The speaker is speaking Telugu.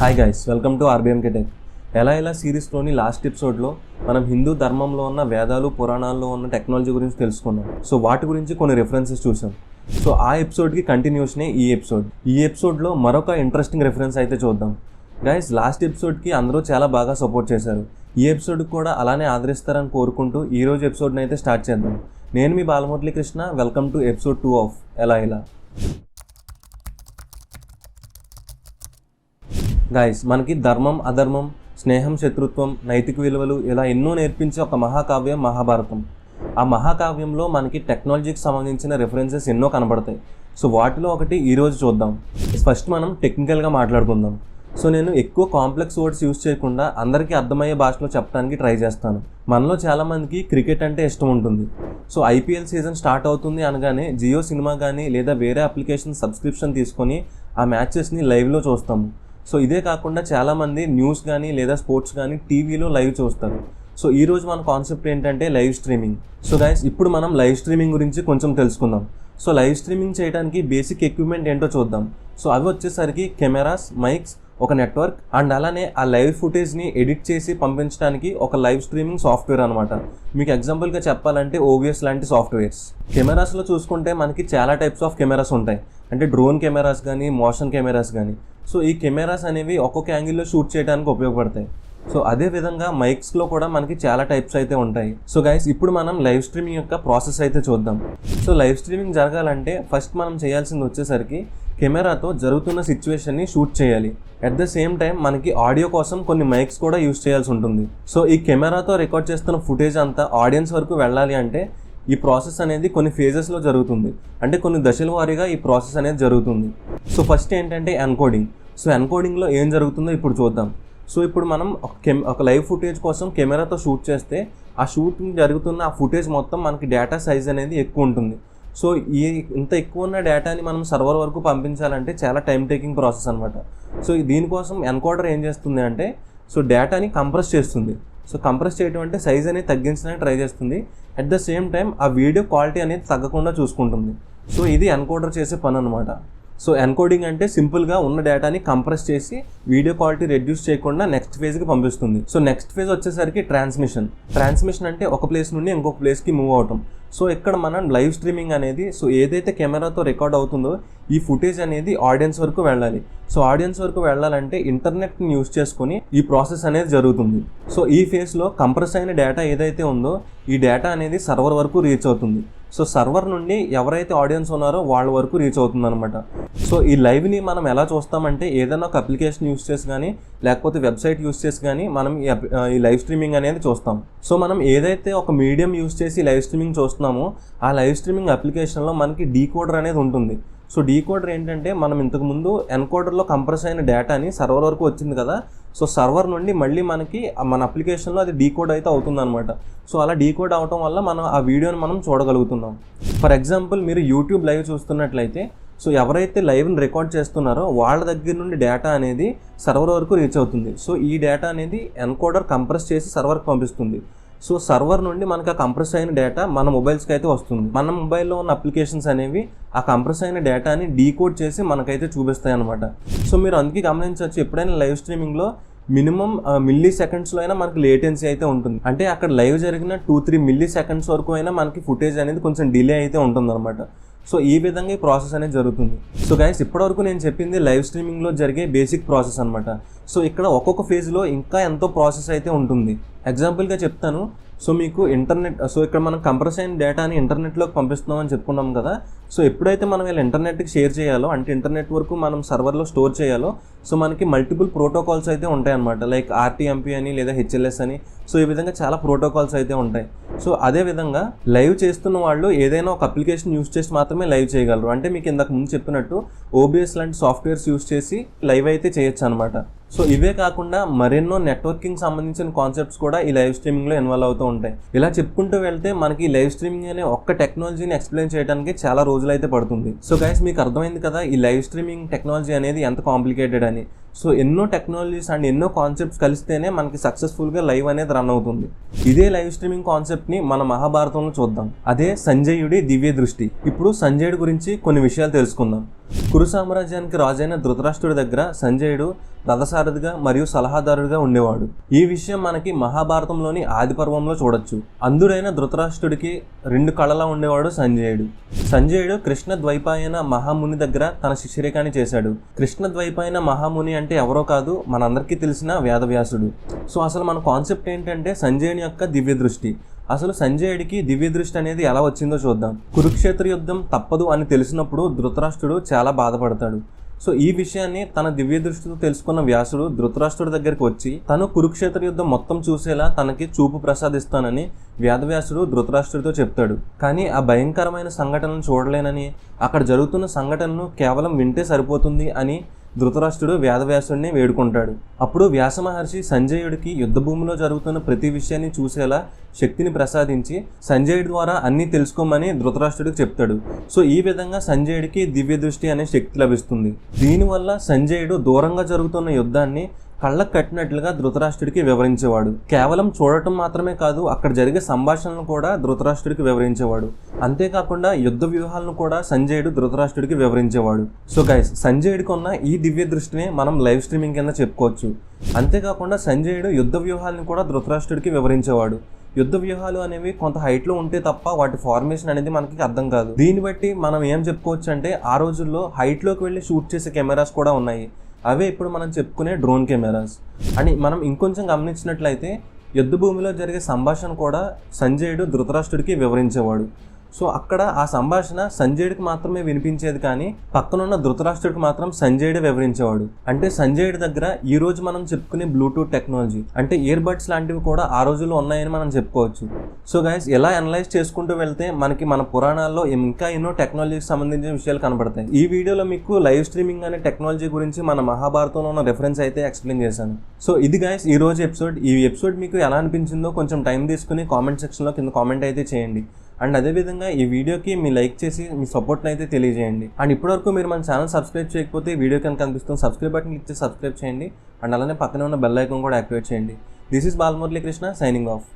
Hi guys welcome to RBM tech ఎలా ఎలా సిరీస్లోని లాస్ట్ ఎపిసోడ్లో మనం హిందూ ధర్మంలో ఉన్న వేదాలు పురాణాల్లో ఉన్న టెక్నాలజీ గురించి తెలుసుకున్నాం. సో వాటి గురించి కొన్ని రెఫరెన్సెస్ చూసాం. సో ఆ ఎపిసోడ్కి కంటిన్యూషనే ఈ ఎపిసోడ్ ఈ ఎపిసోడ్లో మరొక ఇంట్రెస్టింగ్ రెఫరెన్స్ అయితే చూద్దాం. గైస్ లాస్ట్ ఎపిసోడ్కి అందరూ చాలా బాగా సపోర్ట్ చేశారు. ఈ ఎపిసోడ్కి కూడా అలానే ఆదరిస్తారని కోరుకుంటూ ఈ రోజు ఎపిసోడ్ని అయితే స్టార్ట్ చేద్దాం. నేను మీ Balamurali Krishna welcome to episode two of ఎలా. ఇలా గాయస్ మనకి ధర్మం అధర్మం స్నేహం శత్రుత్వం నైతిక విలువలు ఇలా ఎన్నో నేర్పించే ఒక మహాకావ్యం మహాభారతం. ఆ మహాకావ్యంలో మనకి టెక్నాలజీకి సంబంధించిన రెఫరెన్సెస్ ఎన్నో కనబడతాయి. సో వాటిలో ఒకటి ఈరోజు చూద్దాం. ఫస్ట్ మనం టెక్నికల్గా మాట్లాడుకుందాం. సో నేను ఎక్కువ కాంప్లెక్స్ వర్డ్స్ యూజ్ చేయకుండా అందరికీ అర్థమయ్యే భాషలో చెప్పడానికి ట్రై చేస్తాను. మనలో చాలామందికి క్రికెట్ అంటే ఇష్టం ఉంటుంది. సో ఐపీఎల్ సీజన్ స్టార్ట్ అవుతుంది అనగానే జియో సినిమా కానీ లేదా వేరే అప్లికేషన్ సబ్స్క్రిప్షన్ తీసుకొని ఆ మ్యాచెస్ని లైవ్లో చూస్తాము. సో ఇదే కాకుండా చాలామంది న్యూస్ కానీ లేదా స్పోర్ట్స్ కానీ టీవీలో లైవ్ చూస్తారు. సో ఈ రోజు మన కాన్సెప్ట్ ఏంటంటే లైవ్ స్ట్రీమింగ్. సో గైస్ ఇప్పుడు మనం లైవ్ స్ట్రీమింగ్ గురించి కొంచెం తెలుసుకుందాం. సో లైవ్ స్ట్రీమింగ్ చేయడానికి బేసిక్ ఎక్విప్మెంట్ ఏంటో చూద్దాం. సో అవి వచ్చేసరికి కెమెరాస్ మైక్స్ ఒక నెట్వర్క్ అండ్ అలానే ఆ లైవ్ ఫుటేజ్ని ఎడిట్ చేసి పంపించడానికి ఒక లైవ్ స్ట్రీమింగ్ సాఫ్ట్వేర్ అనమాట మీకు ఎగ్జాంపుల్గా చెప్పాలంటే ఓవిఎస్ లాంటి సాఫ్ట్వేర్స్ కెమెరాస్లో చూసుకుంటే మనకి చాలా టైప్స్ ఆఫ్ కెమెరాస్ ఉంటాయి. అంటే డ్రోన్ కెమెరాస్ కానీ మోషన్ కెమెరాస్ కానీ సో ఈ కెమెరాస్ అనేవి ఒక్కొక్క యాంగిల్లో షూట్ చేయడానికి ఉపయోగపడతాయి. సో అదే విధంగా మైక్స్లో కూడా మనకి చాలా టైప్స్ అయితే ఉంటాయి. సో గైస్ ఇప్పుడు మనం లైవ్ స్ట్రీమింగ్ యొక్క ప్రాసెస్ అయితే చూద్దాం. సో లైవ్ స్ట్రీమింగ్ జరగాలంటే ఫస్ట్ మనం చేయాల్సింది వచ్చేసరికి కెమెరాతో జరుగుతున్న సిచ్యువేషన్ని షూట్ చేయాలి. అట్ ద సేమ్ టైం మనకి ఆడియో కోసం కొన్ని మైక్స్ కూడా యూస్ చేయాల్సి ఉంటుంది. సో ఈ కెమెరాతో రికార్డ్ చేస్తున్న ఫుటేజ్ అంతా ఆడియన్స్ వరకు వెళ్ళాలి అంటే ఈ ప్రాసెస్ అనేది కొన్ని ఫేజెస్లో జరుగుతుంది. అంటే కొన్ని దశల వారీగా ఈ ప్రాసెస్ అనేది జరుగుతుంది. సో ఫస్ట్ ఏంటంటే ఎన్కోడింగ్. సో ఎన్కోడింగ్లో ఏం జరుగుతుందో ఇప్పుడు చూద్దాం. సో ఇప్పుడు మనం ఒక కెమ్ ఒక లైవ్ ఫుటేజ్ కోసం కెమెరాతో షూట్ చేస్తే ఆ షూటింగ్ జరుగుతున్న ఆ ఫుటేజ్ మొత్తం మనకి డేటా సైజ్ అనేది ఎక్కువ ఉంటుంది. సో ఈ ఇంత ఎక్కువ ఉన్న డేటాని మనం సర్వర్ వరకు పంపించాలంటే చాలా టైం టేకింగ్ ప్రాసెస్ అనమాట సో దీనికోసం ఎన్కోడర్ ఏం చేస్తుంది అంటే సో డేటాని కంప్రెస్ చేస్తుంది. సో కంప్రెస్ చేయడం అంటే సైజ్ అనేది తగ్గించడానికి ట్రై చేస్తుంది. అట్ ద సేమ్ టైం ఆ వీడియో క్వాలిటీ అనేది తగ్గకుండా చూసుకుంటుంది. సో ఇది ఎన్కోడర్ చేసే పని అనమాట సో ఎన్కోడింగ్ అంటే సింపుల్గా ఉన్న డేటాని కంప్రెస్ చేసి వీడియో క్వాలిటీ రెడ్యూస్ చేయకుండా నెక్స్ట్ ఫేజ్కి పంపిస్తుంది. సో నెక్స్ట్ ఫేజ్ వచ్చేసరికి ట్రాన్స్మిషన్. ట్రాన్స్మిషన్ అంటే ఒక ప్లేస్ నుండి ఇంకొక ప్లేస్కి మూవ్ అవటం. సో ఇక్కడ మనం లైవ్ స్ట్రీమింగ్ అనేది సో ఏదైతే కెమెరాతో రికార్డ్ అవుతుందో ఈ ఫుటేజ్ అనేది ఆడియన్స్ వరకు వెళ్ళాలి. సో ఆడియన్స్ వరకు వెళ్ళాలంటే ఇంటర్నెట్ని యూస్ చేసుకొని ఈ ప్రాసెస్ అనేది జరుగుతుంది. సో ఈ ఫేజ్లో కంప్రెస్ అయిన డేటా ఏదైతే ఉందో ఈ డేటా అనేది సర్వర్ వరకు రీచ్ అవుతుంది. సో సర్వర్ నుండి ఎవరైతే ఆడియన్స్ ఉన్నారో వాళ్ళ వరకు రీచ్ అవుతుంది అనమాట సో ఈ లైవ్ని మనం ఎలా చూస్తామంటే ఏదైనా ఒక అప్లికేషన్ యూస్ చేసి కానీ లేకపోతే వెబ్సైట్ యూస్ చేసి కానీ మనం ఈ ఈ లైవ్ స్ట్రీమింగ్ అనేది చూస్తాం. సో మనం ఏదైతే ఒక మీడియం యూస్ చేసి లైవ్ స్ట్రీమింగ్ చూస్తున్నామో ఆ లైవ్ స్ట్రీమింగ్ అప్లికేషన్లో మనకి డీకోడర్ అనేది ఉంటుంది. సో డీకోడర్ ఏంటంటే మనం ఇంతకుముందు ఎన్కోడర్లో కంప్రెస్ అయిన డేటాని సర్వర్ వరకు వచ్చింది కదా. సో సర్వర్ నుండి మళ్ళీ మనకి మన అప్లికేషన్లో అది డీకోడ్ అయితే అవుతుందన్నమాట. సో అలా డీకోడ్ అవటం వల్ల మనం ఆ వీడియోని మనం చూడగలుగుతున్నాం. ఫర్ ఎగ్జాంపుల్ మీరు యూట్యూబ్ లైవ్ చూస్తున్నట్లయితే సో ఎవరైతే లైవ్ని రికార్డ్ చేస్తున్నారో వాళ్ళ దగ్గర నుండి డేటా అనేది సర్వర్ వరకు రీచ్ అవుతుంది. సో ఈ డేటా అనేది ఎన్కోడర్ కంప్రెస్ చేసి సర్వర్కి పంపిస్తుంది. సో సర్వర్ నుండి మనకి ఆ కంప్రెస్ అయిన డేటా మన మొబైల్స్కి అయితే వస్తుంది. మన మొబైల్లో ఉన్న అప్లికేషన్స్ అనేవి ఆ కంప్రెస్ అయిన డేటాని డీకోడ్ చేసి మనకైతే చూపిస్తాయి అనమాట సో మీరు అందుకే గమనించవచ్చు ఎప్పుడైనా లైవ్ స్ట్రీమింగ్లో మినిమం మిల్లీ సెకండ్స్లో అయినా మనకి లేటెన్సీ అయితే ఉంటుంది. అంటే అక్కడ లైవ్ జరిగిన టూ త్రీ మిల్లీ సెకండ్స్ వరకు అయినా మనకి ఫుటేజ్ అనేది కొంచెం డిలే అయితే ఉంటుంది అనమాట సో ఈ విధంగా ఈ ప్రాసెస్ అనేది జరుగుతుంది. సో గైస్ ఇప్పటివరకు నేను చెప్పింది లైవ్ స్ట్రీమింగ్లో జరిగే బేసిక్ ప్రాసెస్ అనమాట సో ఇక్కడ ఒక్కొక్క ఫేజ్లో ఇంకా ఎంతో ప్రాసెస్ అయితే ఉంటుంది. ఎగ్జాంపుల్గా చెప్తాను. సో మీకు ఇంటర్నెట్ సో ఇక్కడ మనం కంప్రెస్ అయిన డేటాని ఇంటర్నెట్లోకి పంపిస్తున్నామని చెప్పుకున్నాం కదా. సో ఎప్పుడైతే మనం ఇలా ఇంటర్నెట్కి షేర్ చేయాలో అంటే ఇంటర్నెట్ వరకు మనం సర్వర్లో స్టోర్ చేయాలో సో మనకి మల్టిపుల్ ప్రోటోకాల్స్ అయితే ఉంటాయి అన్నమాట లైక్ ఆర్టీఎంపీ అని లేదా హెచ్ఎల్ఎస్ అని. సో ఈ విధంగా చాలా ప్రోటోకాల్స్ అయితే ఉంటాయి. సో అదే విధంగా లైవ్ చేస్తున్న వాళ్ళు ఏదైనా ఒక అప్లికేషన్ యూస్ చేసి మాత్రమే లైవ్ చేయగలరు. అంటే మీకు ఇంతకు ముందు చెప్పినట్టు ఓబిఎస్ లాంటి సాఫ్ట్వేర్స్ యూస్ చేసి లైవ్ అయితే చేయొచ్చు అనమాట సో ఇవే కాకుండా మరెన్నో నెట్వర్కింగ్ సంబంధించిన కాన్సెప్ట్స్ కూడా ఈ లైవ్ స్ట్రీమింగ్లో ఇన్వాల్వ్ అవుతూ ఉంటాయి. ఇలా చెప్పుకుంటూ వెళ్తే మనకి ఈ లైవ్ స్ట్రీమింగ్ అనే ఒక్క టెక్నాలజీని ఎక్స్ప్లెయిన్ చేయడానికి చాలా రోజులు అయితే పడుతుంది. సో గైస్ మీకు అర్థమైంది కదా ఈ లైవ్ స్ట్రీమింగ్ టెక్నాలజీ అనేది ఎంత కాంప్లికేటెడ్ అని. సో ఎన్నో టెక్నాలజీస్ అండ్ ఎన్నో కాన్సెప్ట్స్ కలిస్తేనే మనకి సక్సెస్ఫుల్గా లైవ్ అనేది రన్ అవుతుంది. ఇదే లైవ్ స్ట్రీమింగ్ కాన్సెప్ట్ని మన మహాభారతంలో చూద్దాం. అదే సంజయుడి దివ్య దృష్టి. ఇప్పుడు సంజయుడి గురించి కొన్ని విషయాలు తెలుసుకుందాం. కురు సామ్రాజ్యానికి రాజైన ధృతరాష్ట్రుడి దగ్గర సంజయుడు రథసారథిగా మరియు సలహాదారుడిగా ఉండేవాడు. ఈ విషయం మనకి మహాభారతంలోని ఆది పర్వంలో చూడొచ్చు. అందుడైన ధృతరాష్ట్రుడికి రెండు కళలా ఉండేవాడు సంజయుడు. సంజయుడు కృష్ణ ద్వైపాయన మహాముని దగ్గర తన శిష్యరేఖాన్ని చేశాడు. కృష్ణ ద్వైపాయన మహాముని అంటే ఎవరో కాదు మనందరికీ తెలిసిన వేదవ్యాసుడు. సో అసలు మన కాన్సెప్ట్ ఏంటంటే సంజయుని యొక్క దివ్య దృష్టి అసలు సంజయుడికి దివ్య దృష్టి అనేది ఎలా వచ్చిందో చూద్దాం. కురుక్షేత్ర యుద్ధం తప్పదు అని తెలిసినప్పుడు ధృతరాష్ట్రుడు చాలా బాధపడతాడు. సో ఈ విషయాన్ని తన దివ్య దృష్టితో తెలుసుకున్న వ్యాసుడు ధృతరాష్ట్రుడి దగ్గరికి వచ్చి తను కురుక్షేత్ర యుద్ధం మొత్తం చూసేలా తనకి చూపు ప్రసాదిస్తానని వేదవ్యాసుడు ధృతరాష్ట్రుడితో చెప్తాడు. కానీ ఆ భయంకరమైన సంఘటనను చూడలేనని అక్కడ జరుగుతున్న సంఘటనను కేవలం వింటే సరిపోతుంది అని ధృతరాష్ట్రుడు వేదవ్యాసుడిని వేడుకుంటాడు. అప్పుడు వ్యాస మహర్షి సంజయుడికి యుద్ధభూమిలో జరుగుతున్న ప్రతి విషయాన్ని చూసేలా శక్తిని ప్రసాదించి సంజయుడి ద్వారా అన్నీ తెలుసుకోమని ధృతరాష్ట్రుడికి చెప్తాడు. సో ఈ విధంగా సంజయుడికి దివ్య దృష్టి అనే శక్తి లభిస్తుంది. దీనివల్ల సంజయుడు దూరంగా జరుగుతున్న యుద్ధాన్ని కళ్ళకు కట్టినట్లుగా ధృతరాష్ట్రుడికి వివరించేవాడు. కేవలం చూడటం మాత్రమే కాదు అక్కడ జరిగే సంభాషణను కూడా ధృతరాష్ట్రుడికి వివరించేవాడు. అంతేకాకుండా యుద్ధ వ్యూహాలను కూడా సంజయుడు ధృతరాష్ట్రుడికి వివరించేవాడు. సో గైస్ సంజయుడికి ఉన్న ఈ దివ్య దృష్టిని మనం లైవ్ స్ట్రీమింగ్ కింద చెప్పుకోవచ్చు. అంతేకాకుండా సంజయుడు యుద్ధ వ్యూహాలను కూడా ధృతరాష్ట్రుడికి వివరించేవాడు. యుద్ధ వ్యూహాలు అనేవి కొంత హైట్లో ఉంటే తప్ప వాటి ఫార్మేషన్ అనేది మనకి అర్థం కాదు. దీన్ని బట్టి మనం ఏం చెప్పుకోవచ్చు అంటే ఆ రోజుల్లో హైట్లోకి వెళ్ళి షూట్ చేసే కెమెరాస్ కూడా ఉన్నాయి. అవే ఇప్పుడు మనం చెప్పుకునే డ్రోన్ కెమెరాస్. అని మనం ఇంకొంచెం గమనించినట్లయితే యుద్ధ భూమిలో జరిగే సంభాషణ కూడా సంజయుడు ధృతరాష్ట్రుడికి వివరించేవాడు. సో అక్కడ ఆ సంభాషణ సంజయుడికి మాత్రమే వినిపించేది కానీ పక్కనున్న ధృతరాష్ట్రుడికి మాత్రం సంజయుడే వివరించేవాడు. అంటే సంజయుడి దగ్గర ఈ రోజు మనం చెప్పుకునే బ్లూటూత్ టెక్నాలజీ అంటే ఇయర్ బడ్స్ లాంటివి కూడా ఆ రోజుల్లో ఉన్నాయని మనం చెప్పుకోవచ్చు. సో గైస్ ఎలా అనలైజ్ చేసుకుంటూ వెళ్తే మనకి మన పురాణాల్లో ఇంకా ఎన్నో టెక్నాలజీకి సంబంధించిన విషయాలు కనబడతాయి ఈ వీడియోలో మీకు లైవ్ స్ట్రీమింగ్ అనే టెక్నాలజీ గురించి మన మహాభారతంలో ఉన్న రెఫరెన్స్ అయితే ఎక్స్ప్లెయిన్ చేశాను. సో ఇది గైస్ ఈ రోజు ఎపిసోడ్ ఈ ఎపిసోడ్ మీకు ఎలా అనిపించిందో కొంచెం టైం తీసుకుని కామెంట్ సెక్షన్లో కింద కామెంట్ అయితే చేయండి. అండ్ అదేవిధంగా ఈ వీడియోకి మీ లైక్ చేసి మీ సపోర్ట్ని అయితే తెలియజేయండి. అండ్ ఇప్పటివరకు మీరు మన ఛానల్ సబ్స్క్రైబ్ చేయకపోతే వీడియో కనుక కనిపిస్తుంది సబ్స్క్రైబ్ బటన్ క్లిక్ చేసి సబ్స్క్రైబ్ చేయండి. అండ్ అలానే పక్కనే ఉన్న బెల్ ఐకాన్ కూడా యాక్టివేట్ చేయండి. This is Balamurali Krishna signing off